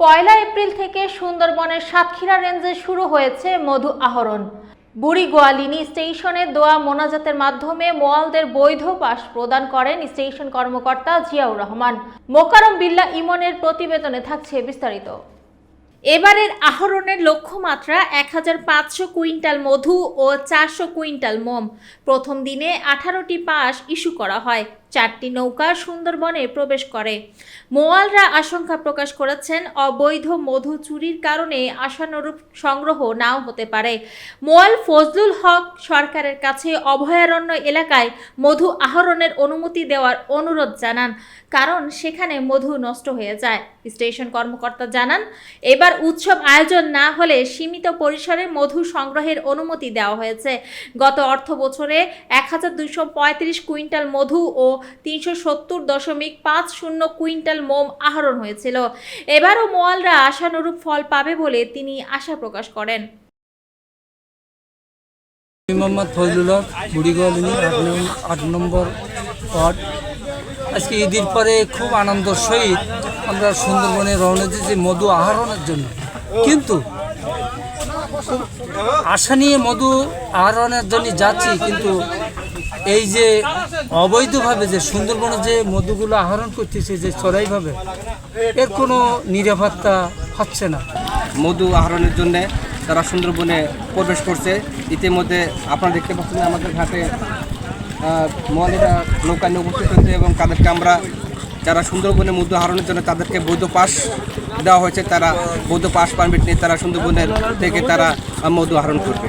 পয়লা April থেকে সুন্দরবনের সাতক্ষীরা রেঞ্জে শুরু হয়েছে মধু আহরণ। বুড়ি গোয়ালিনী স্টেশনে দোয়া মোনাজাতের মাধ্যমে মোয়ালদের বৈধ পাস প্রদান করেন স্টেশন কর্মকর্তা জিয়াউর রহমান। মোকারম বিল্লা ইমনের প্রতিবেদনে থাকছে বিস্তারিত। এবারের আহরণের লক্ষ্যমাত্রা এক হাজার পাঁচশো কুইন্টাল মধু ও চারশো কুইন্টাল মোম। প্রথম দিনে আঠারোটি পাস ইস্যু করা হয়। চারটি নৌকা সুন্দরবনে প্রবেশ করে। মোয়ালরা আশঙ্কা প্রকাশ করেছেন, অবৈধ মধু চুরির কারণে আশানুরূপ সংগ্রহ নাও হতে পারে। মোয়াল ফজলুল হক সরকারের কাছে অভয়ারণ্য এলাকায় মধু আহরণের অনুমতি দেওয়ার অনুরোধ জানান, কারণ সেখানে মধু নষ্ট হয়ে যায়। স্টেশন কর্মকর্তা জানান, এবার উৎসব আয়োজন না হলে সীমিত পরিসরে মধু সংগ্রহের অনুমতি দেওয়া হয়েছে। গত অর্থ বছরে এক হাজার দুইশো পঁয়ত্রিশ কুইন্টাল মধু ও তিনশো সত্তর দশমিক পাঁচ শূন্য কুইন্টাল মোম আহরণ হয়েছিল। এবারও মোয়ালরা আশানুরূপ ফল পাবে বলে তিনি আশা প্রকাশ করেন। মোহাম্মদ ফজলুল হক আট নম্বর ওয়ার্ড। আজকে ঈদের পরে খুব আনন্দের সহিত আমরা সুন্দরবনে রওনা দিয়েছি মধু আহরণের জন্য। কিন্তু আশা নিয়ে মধু আহরণের জন্য যাচ্ছি, কিন্তু এই যে অবৈধভাবে যে সুন্দরবনে যে মধুগুলো আহরণ করতেছে যে চড়াইভাবে, এর কোনো নিরাপত্তা হচ্ছে না। মধু আহরণের জন্য তারা সুন্দরবনে প্রবেশ করছে। ইতিমধ্যে আপনারা দেখতে পাচ্ছেন আমাদের ঘাটে মহালিরা নৌকা নিয়ে উপস্থিত হয়েছে এবং তাদেরকে আমরা, যারা সুন্দরবনে মধু আহরণের জন্য তাদেরকে বৈধ পাস দেওয়া হয়েছে, তারা বৈধ পাস পারমিট নিয়ে তারা সুন্দরবনের থেকে তারা মধু আহরণ করবে।